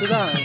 சுதா நவரு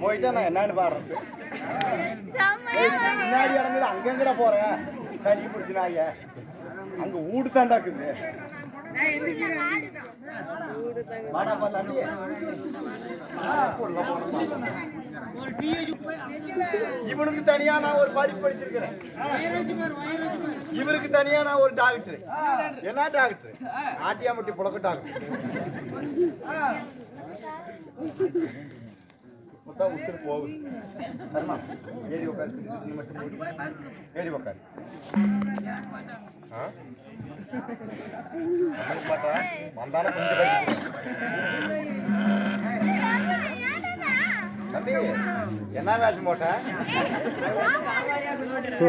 போயிட்டா நான் என்னன்னு பாடுறது? ஏய், பின்னாடி இறங்குது அங்க எங்கடா போற? சளி பிடிச்சு நாய அங்க ஊடு தாண்டாக்குது வாடா பா தம்பி. இவனுக்கு தனியா நான் ஒரு படிப்பு படிச்சிருக்கிறேன். இவருக்கு தனியா நான் ஒரு டாக்டர் என்ன டாக்டர் ஆட்டியாமட்டி புழக்க டாக்டர் மொத்தம் உசுறு போகுது. சரிம்மா ஏறி உட்காரு நீ மட்டும் மூடி. ஏறி உட்காரு மாட்டா. வந்தாலும் கொஞ்சம் கழிச்சு தம்பி என்ன வேஷம் போட்ட ஸோ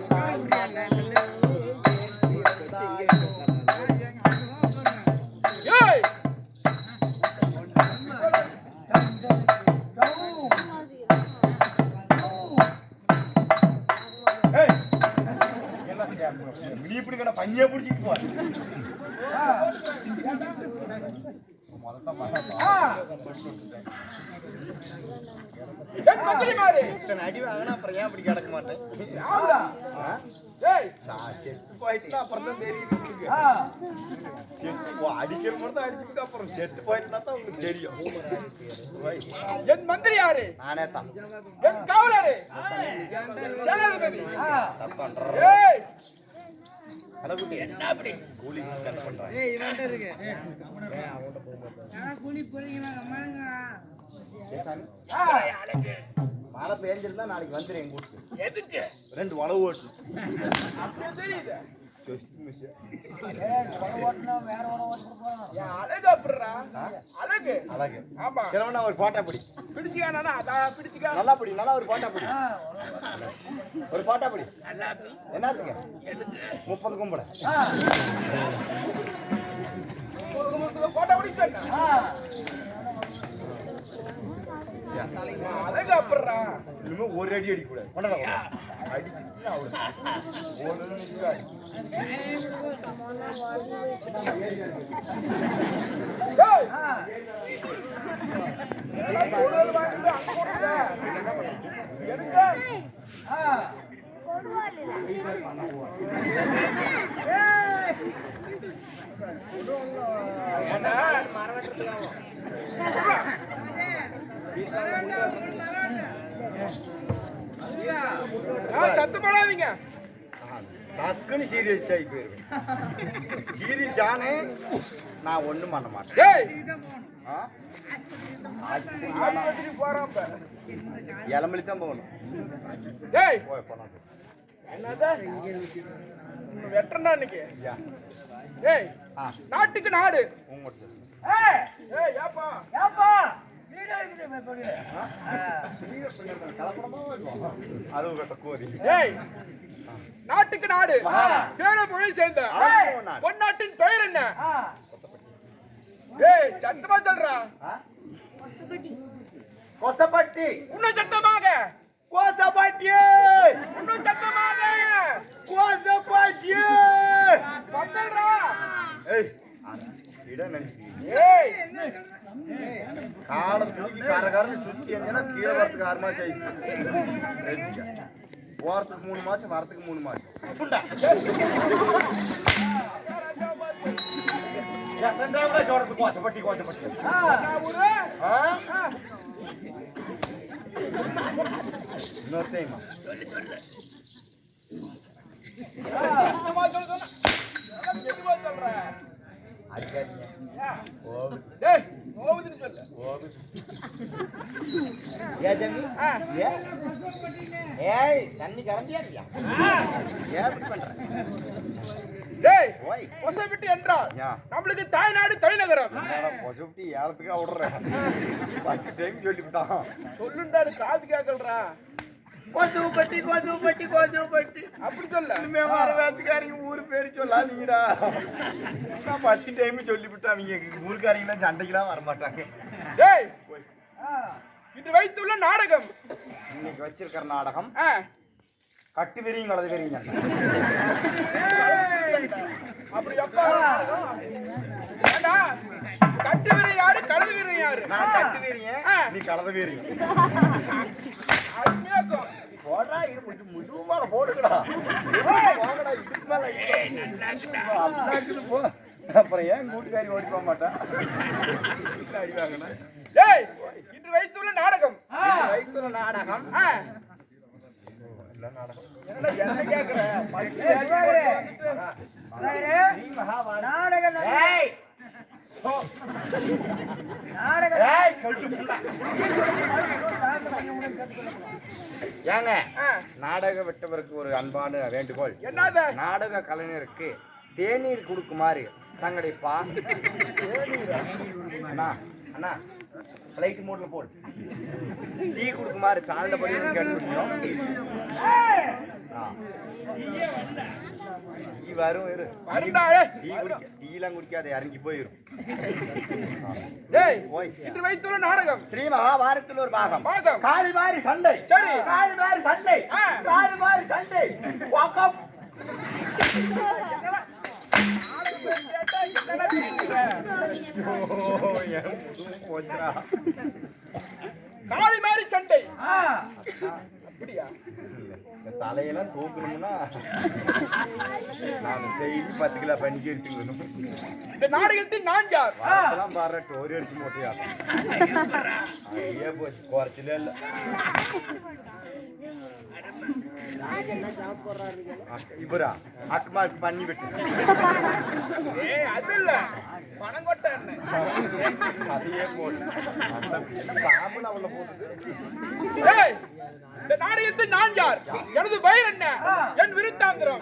அடி வாங்கினா அப்புறம் ஏன் கிடக்க மாட்டேன்? செத்து போயிட்டுனா அப்புறம் தான் தெரியுது! செத்து அடிக்கிற மாதிரி தான் அடிச்சுக்கிட்டு அப்புறம் செத்து போயிட்டுனா தான் உங்களுக்கு தெரியும். என் மந்திரி யாரு நானே தான். என் காவலரு. சேனாதிபதி தப்பு பண்றேன் ஏய் அடகுட்டி என்ன அப்படி கூலி சண்டை பண்றேன் ஏ சாமி. ஆ, மழை பெஞ்சிருந்தா நாளைக்கு வந்துடும் எங்க வீட்டுக்கு. எதுக்கு? ரெண்டு உழவு ஓட்டு அப்படியே தெரியுது. அழகு அழகு அழகு ஒரு போட்டா பிடி. பிடிச்சிக்கா நல்லா பிடி நல்லா ஒரு பாட்டா பிடி ஒரு போட்டா பிடி என்னத்துக்கு முப்பது கும்பல ஆ, பிடிச்சா அழகு அப்படிறா இனிமே ஒரு அடி அடிக்கூடாது கொண்டாட. அடிச்சு ஒரு நிமிஷம் அடி. ஏய், ஆ. எல்லாம் பொருள் வாங்கிட்டு அங்க போடுறா. எடுங்க. ஆ. ஏய். ஏண்டா? ஆ, சத்தம் போடாதீங்க டக்குன்னு சீரியஸ் ஆகி போயிருவேன் சீரியஸ் ஆனே நான் ஒண்ணும் பண்ண மாட்டேன். இளமலி தான் போகணும் வெட்டுறா இன்னைக்கு ஐயா டேய் ஆ நாட்டுக்கு நாடு ஏய் ஏப்பா ஏப்பா, நாட்டுக்கு நாடு. பேர மொழி சேர்ந்த. ஏய். பொன்னாட்டின் பெயர் என்ன. டேய் சத்தமா சொல்றா. கொசப்பட்டி. இன்னும் சத்தமாக. கோசப்பட்டி. இன்னும் சத்தமாக. கோசப்பட்டி. சொல்றா ஏய் இடம் நினைச்சு ஏய் காலை தூக்கி கரகரன்னு சுத்தி எங்கன்னா கீழே வரத்துக்கு ஆறு மாசம் ஆயிடுச்சு போறதுக்கு மூணு மாசம் வரத்துக்கு மூணு மாசம் புண்டா கோசப்பட்டி ஏய் தண்ணி கறந்தியா இல்லையா ஆ. ஏன் இப்படி பண்ற டேய் ஓய் கொசைப்பிட்டி என்றால் ஏன்? நம்மளுக்கு தாய்நாடு தலைநகரம் என்னடா பொசுப்டி ஏலத்துக்கா விடுறேன் பத்து டைம் சொல்லிவிட்டான் சொல்லுண்டாரு காது கேட்கலடா கோசுப்பட்டி கோசுப்பட்டி கோசுப்பட்டி அப்படி சொல்ல. இனிமே வர வேத்துக்காரங்க ஊர் பேரு சொல்லாதீங்கடா. நான் பத்து டைம் சொல்லிவிட்டேன் அவங்க ஊருக்காரங்களாம் சண்டைக்கெல்லாம் வரமாட்டாங்க. டேய். இது வைத்துள்ள நாடகம். இன்னைக்கு வச்சிருக்கிற நாடகம். கட்டு விரியும் கலது விரிங்க அப்படி எப்ப? ஏண்டா கட்டு வீரன் யாரு? கழுது வீரன் யாரு? நான் கட்டு வீரியன். நீ கலது வீரியன் அருமையா இருக்கும். போடா இது முடி முதுகு மேல போடுங்கடா போங்கடா இதுக்கு மேல போ. அப்புறம் ஏன் கூட்டுக்காரி ஓடி போக மாட்டா? அடி வாங்கினா டேய் இன்று வைத்துள்ள நாடகம். வைத்துல நாடகம். நாடகம் ஏய், நாடகம் ஏங்க. நாடக விட்டவருக்கு ஒரு அன்பான வேண்டுகோள். என்னது? நாடக கலைஞருக்கு தேநீர் கொடுக்குமாறு தங்களை பா. அண்ணா அண்ணா ஃப்ளைட் மோட்ல போடு. டீ கொடுக்குமாறு தாழ்ந்தபடி கேட்டுக்கிறோம் டீ வரும் டீலாம் குடிக்காத இறங்கி போயிரும். டேய் ஓய் இன்று வைத்துள்ள நாடகம். ஸ்ரீ மகாபாரத்தில் ஒரு பாகம். காலி மாறி சண்டை. சரி. காலி மாறி சண்டை. காலி மாறி சண்டை. வாக்கம். காளி மாதிரி சண்டை. அப்படியா? இந்த தலையெல்லாம் தூக்கணும்னா நான் டெய்லி பத்து கிலோ இந்த நாடகத்தில் நான் யார்? அதெல்லாம் பாரு டோரி அடிச்சு மூட்டையா. ஐயே போச்சு குறைச்சலே இல்ல. இவரா? அக்கமா பண்ணி விட்டு. அது இல்ல. அதையே போட்டு பாம்புல அவள ஏய் இந்த நாடகத்தில் நான் யார்? எனது பெயர் என்ன? என் விருத்தாந்திரம்.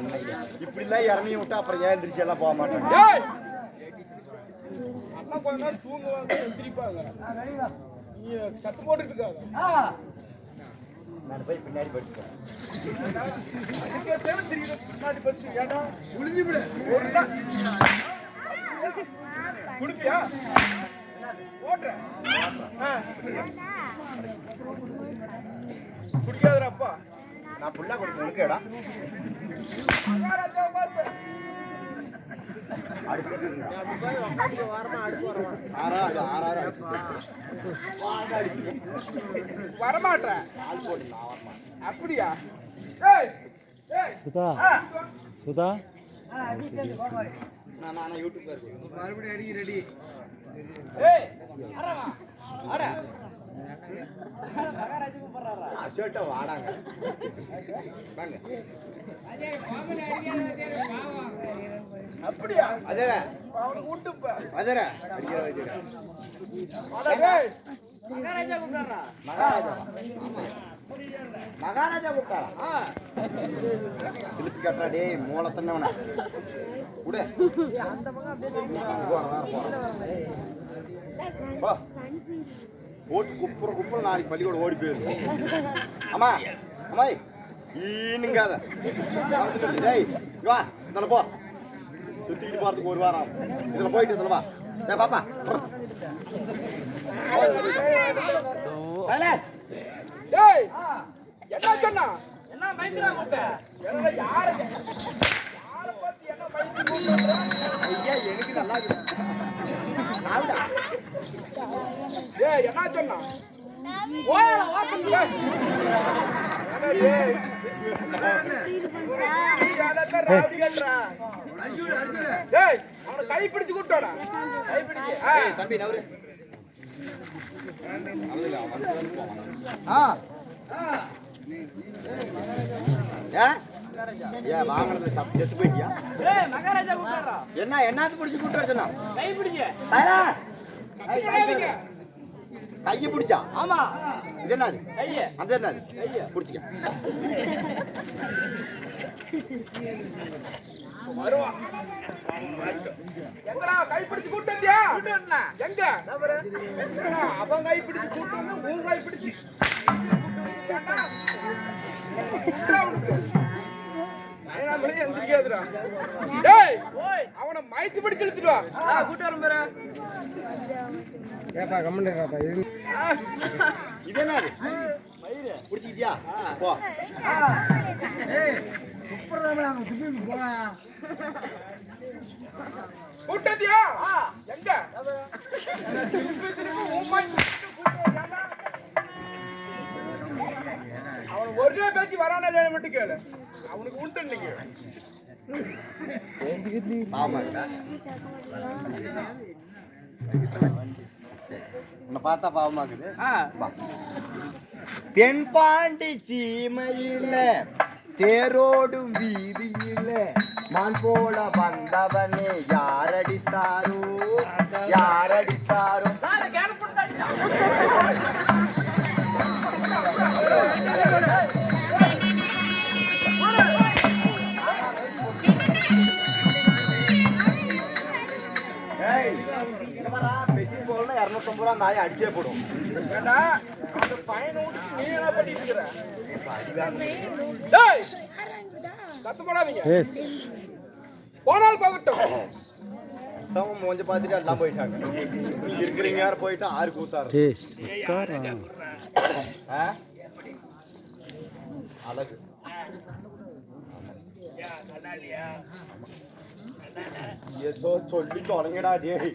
ஏங்க என்ன இப்படி எல்லாம் இறங்கி விட்டா அப்புறம் ஏன் எந்திரிச்சு எல்லாம் போக மாட்டாங்க? கொஞ்ச நேரம் தூங்குவாங்க எந்திரிப்பாங்க. நீ சத்து போட்டுட்டு இருக்காங்க நான் போய் பின்னாடி தெரியும் முன்னாடி பஸ் ஏடா உளிஞ்சு விடு. ஒரு. குடுப்பியா? ஓட்டுறேன். ஆ. நான் புல்லா கொடுக்க உனக்கேடா வரமாட்டேன். ஆள் போடு நான் வரமாட்டேன் அப்படியா சுதா சுதா மறுபடியும் அடிக்க ரெடி ஏய் வாடாங்க. வாங்க. அப்படியா? அதர அவனுக்கு அதர மகாராஜா மகாராஜா கூப்பிட்டாரா? திருப்பி கட்டுறா டேய் மூளை தன்னவன குடு போறேன் போட்டு குப்புற குப்புற நாளைக்கு பள்ளிக்கூடம் ஓடி போயிரு அம்மா அம்மாய் ஈனுங்காத. டேய் வா இதில் போ. சுற்றிக்கிட்டு போகிறதுக்கு ஒரு வாரம் இதில் போயிட்டு இதில் வா ஏ பாப்பா என்ன சொன்னா? என்ன மைக்ரா கூட்ட என்ன யார யார பத்தி என்ன மைக் கூட்ட ஐயா எனக்கு நல்லா என்ன சொன்னா? ஏய் கை பிடிச்சு கூட்டோடா கை பிடிச்சு. தம்பி நவரு. ஆ. ஏன் வாங்கினது சத்து போயிட்டியா? ஏய் மகாராஜா கூட்டறா என்ன என்னத்து பிடிச்சி கூட்டு வச்சனா கை பிடிங்க. சைலண்ட் கையை பிடிச்சா? ஆமா. இது என்னது? கைய. அந்த என்னது? பிடிச்சிக்க. வருவா எங்கடா கை பிடிச்சு கூட்டு வந்தியா? எங்க? எங்கடா? அவன் கை பிடிச்சு கூட்டு வந்து உன் கை பிடிச்சு. கூட்டு வந்து அவனை மயத்து பிடிச்சு இழுத்துட்டு வா. கூட்டு வரேன் பாரு. இது என்னது? பிடிச்சிக்கிட்டியா? போ? எங்க? திருப்பி திருப்பி அவன் ஒரே பேச்சு வரானா இல்லையான்னு மட்டும் கேளு. அவனுக்கு உண்டு இன்னைக்கு. பார்த்தா பாவமா இருக்குது. ஆ. வா. தென்பாண்டி சீமையில தேரோடும் வீதியில மான் போல வந்தவனே யாரடித்தாரோ? யாரடித்தாரோ? 250 ரூபா நாயை அடிச்சே போடும். அந்த பையனை விட்டுட்டு நீ என்ன பண்ணிட்டு இருக்கிற? டேய், சத்தம் போடாதீங்க. போனால் போகட்டும். அவங்க மூஞ்ச பார்த்துட்டு எல்லாம் போயிட்டாங்க. நீங்க இருக்கிறீங்க யாரும் போயிட்டா ஆறு கூத்தாரு? அழகு. ஏதோ சொல்லி தொடங்கடா டேய்.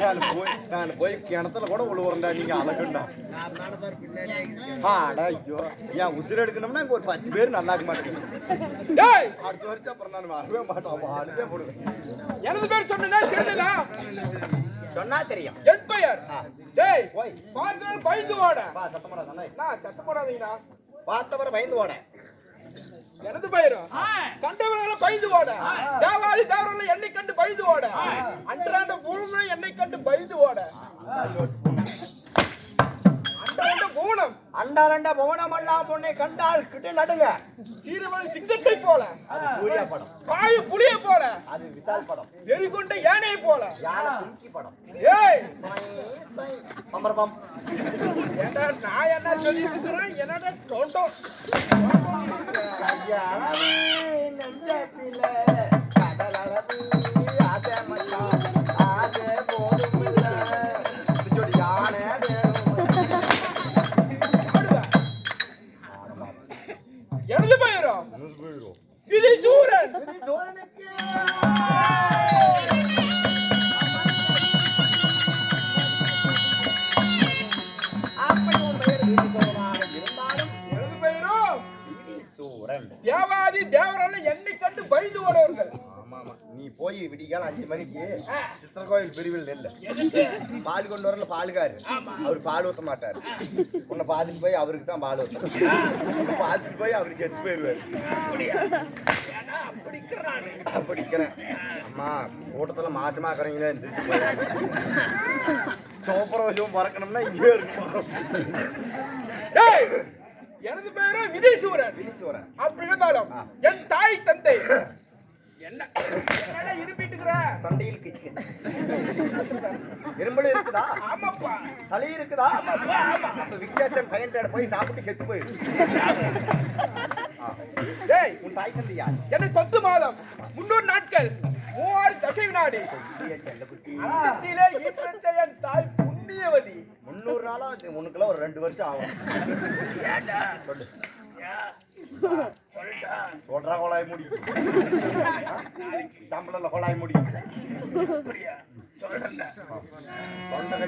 நான் போய் நான் போய் கிணத்துல கூட உழுவுறேன்டா நீங்க அழகுண்டா. ஆடா ஐயோ. ஏன் உசுர் எடுக்கணும்னா இங்க ஒரு பத்து பேர் நல்லா இருக்க மாட்டேங்குது. டேய், அடுத்த வருஷம் அப்புறம் நான் வரவே மாட்டோம் அடுத்தே போடுவேன். எனது பேர் சொன்னா சொன்னா தெரியும். என் பெயர். டேய்! பயந்து நான் சத்தம் போடாதீங்கடா பார்த்தவரை பயந்து ஓட. எனது பெயரும் கண்டவர்களை பயந்து ஓட. தேவாதி தேவரங்களை என்னை கண்டு பயந்து ஓட. அன்றாண்ட பூணம் என்னை கண்டு பயந்து ஓட. அன்றாண்ட பூணம் அண்டாரண்ட பவனமெல்லாம் பொண்ணை கண்டால் கிட்ட நடுங்க. சீரவன் சிங்கத்தை போல. சூர்யா படம். பாய புலியை போல. அது விசால் படம். வெறி கொண்ட யானை போல. யானை படம். ஏய். பம்பரபம் ஏண்டா நான் என்ன சொல்லிட்டு இருக்கிறேன்? என்னடா கடலளவு ஆசை தேவாதி தேவரால என்னை கண்டு பயந்து ஓடுவார்கள். போய் விடிகால அஞ்சு மணிக்கு சித்திர கோயில் பிரிவில் நெல்ல. பால் கொண்டு வரல பாலுகாரு அவர் பால் ஊத்த மாட்டாரு. உன்னை பாத்துட்டு போய் அவருக்கு தான் பால் ஊத்த பாத்துட்டு போய் அவரு செத்து போயிருவாரு அப்படிக்கிறேன். அம்மா கூட்டத்துல மாசமாக்குறீங்களே எந்திரிச்சு போய் சோப்பர விஷயம் பறக்கணும்னா இங்கே இருக்கும் எனது பெயரும் விதி சூரன். அப்படி இருந்தாலும். என் தாய் தந்தை என்ன? என்னடா இருப்பிட்டு இருக்கிற தொண்டையில் கிச்சு. எறும்பல் இருக்குதா? ஆமாப்பா. சளி இருக்குதா? பயன்டாட போய் சாப்பிட்டு செத்து போயிரு. டேய். உன் தாய் தந்தை யார்? எனக்கு பத்து மாதம். முன்னூறு நாட்கள். மூவாறு தசை வினாடி. என் தாய் புண்ணியவதி. முந்நூறு நாளா உனக்குலாம் ஒரு ரெண்டு வருஷம் ஆகும். சொல்றா கொலாய் முடி. சம்பளம்ல கொலாய் முடி. தொண்டை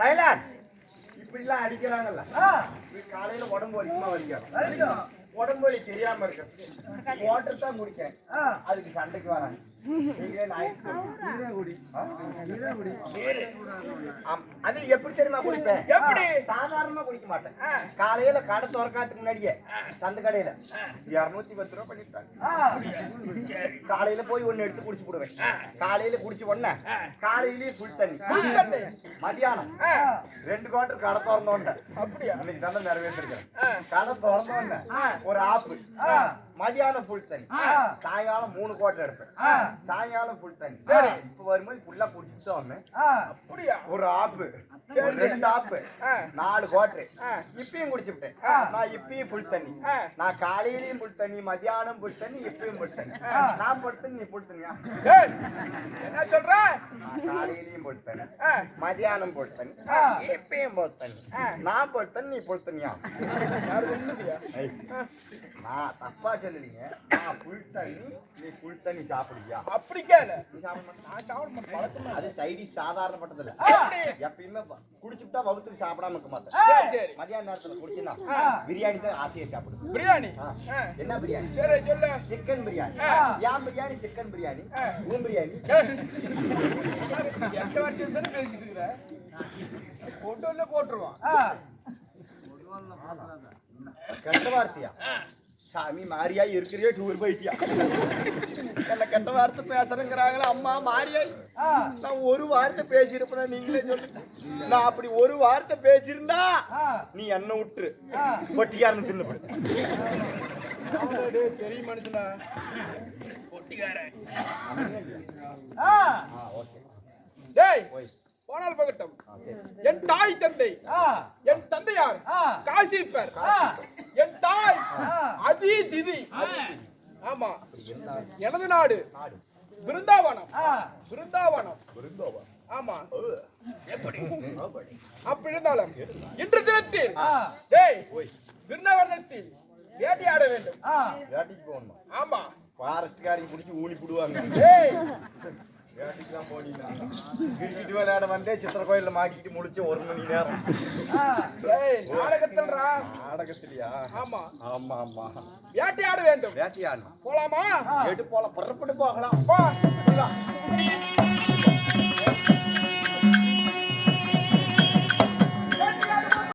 தைலாண்ட் இப்படிலாம் அடிக்கிறாங்கல்ல. இது காலையில உடம்பு வலிக்குமா வலிக்காது வரைக்கும். உடம்பு வலி தெரியாம இருக்கு. வாட்டர் தான் குடிக்கேன். ஆ, அதுக்கு சண்டைக்கு வராங்க. குடி. குடி. அது எப்படி தெரியுமா குடிப்பேன்? சாதாரணமா குடிக்க மாட்டேன். காலையில கடை திறக்காதுக்கு முன்னாடியே சந்த கடையில. இருநூத்தி பத்து ரூபா பண்ணிட்டாங்க. ஆ, காலையில போய் ஒண்ணு எடுத்து குடிச்சு போடுவேன். காலையில குடிச்சு உடனே காலையிலயே புல் தண்ணி. மதியானம் ரெண்டு குவார்டர் கடை திறந்தோன்ன அப்படியா? இன்னைக்கு தானே நிறைவேற்றிருக்கேன் கடை திறந்தோன்ன ஒரு ஆப்பு. மதியானம் புல் தண்ணி. சாயங்காலம் மூணு குவார்டர் எடுப்பேன். சாயங்காலம் புல் தண்ணி. சரி. இப்ப வரும்போது ஆ, அப்படியா? ஒரு ஆப்பு. ஒரு ரெண்டு ஆப்பு. நாலு ஆ. இப்பயும் குடிச்சுட்டேன். நான் இப்பயும் புல் தண்ணி. நான் காலையிலயும் புல் தண்ணி மதியானம் புல் தண்ணி இப்பயும் புல் தண்ணி. நான் புல் தண்ணி நீ புல் தண்ணியா? என்ன சொல்ற? நான் காலையிலயும் புல் தண்ணி. மதியானம் புல் தண்ணி. இப்பயும் புல் தண்ணி. நான் புல் தண்ணி நீ புல் தண்ணியா? நான் தப்பா சொல்லலீங்க. நான் புல் தண்ணி. நீ புல் தண்ணி சாப்பிடுவியா? அப்படி கேளு நீ சாப்பிட மாட்டேன். அது சைடி சாதாரணப்பட்டதில்ல? எப்பயுமே குடிச்சுட்டா வகுத்துக்கு சாப்பிடாம இருக்க மாட்டேன். மதியான நேரத்துல குடிச்சுன்னா ஆ. பிரியாணி தான் ஆசையா சாப்பிடுவேன். பிரியாணி? என்ன பிரியாணி? சொல்லு. சிக்கன் பிரியாணி. ஏன் பிரியாணி? சிக்கன் பிரியாணி. உன் பிரியாணி. போட்டுருவான். கெட்ட வார்த்தையா? சாமி மாரியா இருக்கிறியோ டூர் போயிட்டியா? என்ன கெட்ட வார்த்தை பேசுறேங்கிறாங்களா அம்மா மாரியாய். நான் ஒரு வார்த்தை பேசியிருப்பேன் நீங்களே சொல்லுங்க. நான் அப்படி ஒரு வார்த்தை பேசியிருந்தா நீ என்ன விட்டுரு. பொட்டிக்காரன் டேய், பெரிய மனுஷனா? பொட்டிக்காரன். ஆ, ஆ ஓகே டேய் போனால் போகட்டும். என் தாய் தந்தை. என் தந்தையார். காசிப்பர். என் தாய். ஆ. அதி திதி ஆமா. எனது நாடு. நாடு. பிருந்தாவனம். ஆ, பிருந்தாவனம். விருந்தோவா ஆமா. எப்படி? அப்படி. இருந்தாலும் இன்று தினத்தில் ஆ, டேய் பிருந்தாவனத்தில் வேட்டையாட வேண்டும். வேட்டைக்கு போகணுமா? ஆமா. ஃபாரஸ்ட்காரங்க பிடிச்சி ஊனி போடுவாங்க. கிரிக்கெட் விளையாட வந்தே சித்திர கோயில்ல மாட்டிக்கிட்டு முடிச்சு ஒரு மணி நேரம் நாடகத்தில்ரா நாடகத்திலயா ஆமா. ஆமா. ஆமா. வேட்டையாட வேண்டும் வேட்டையாடணும் போலாமா. எடு போல புறப்பட்டு போகலாம்.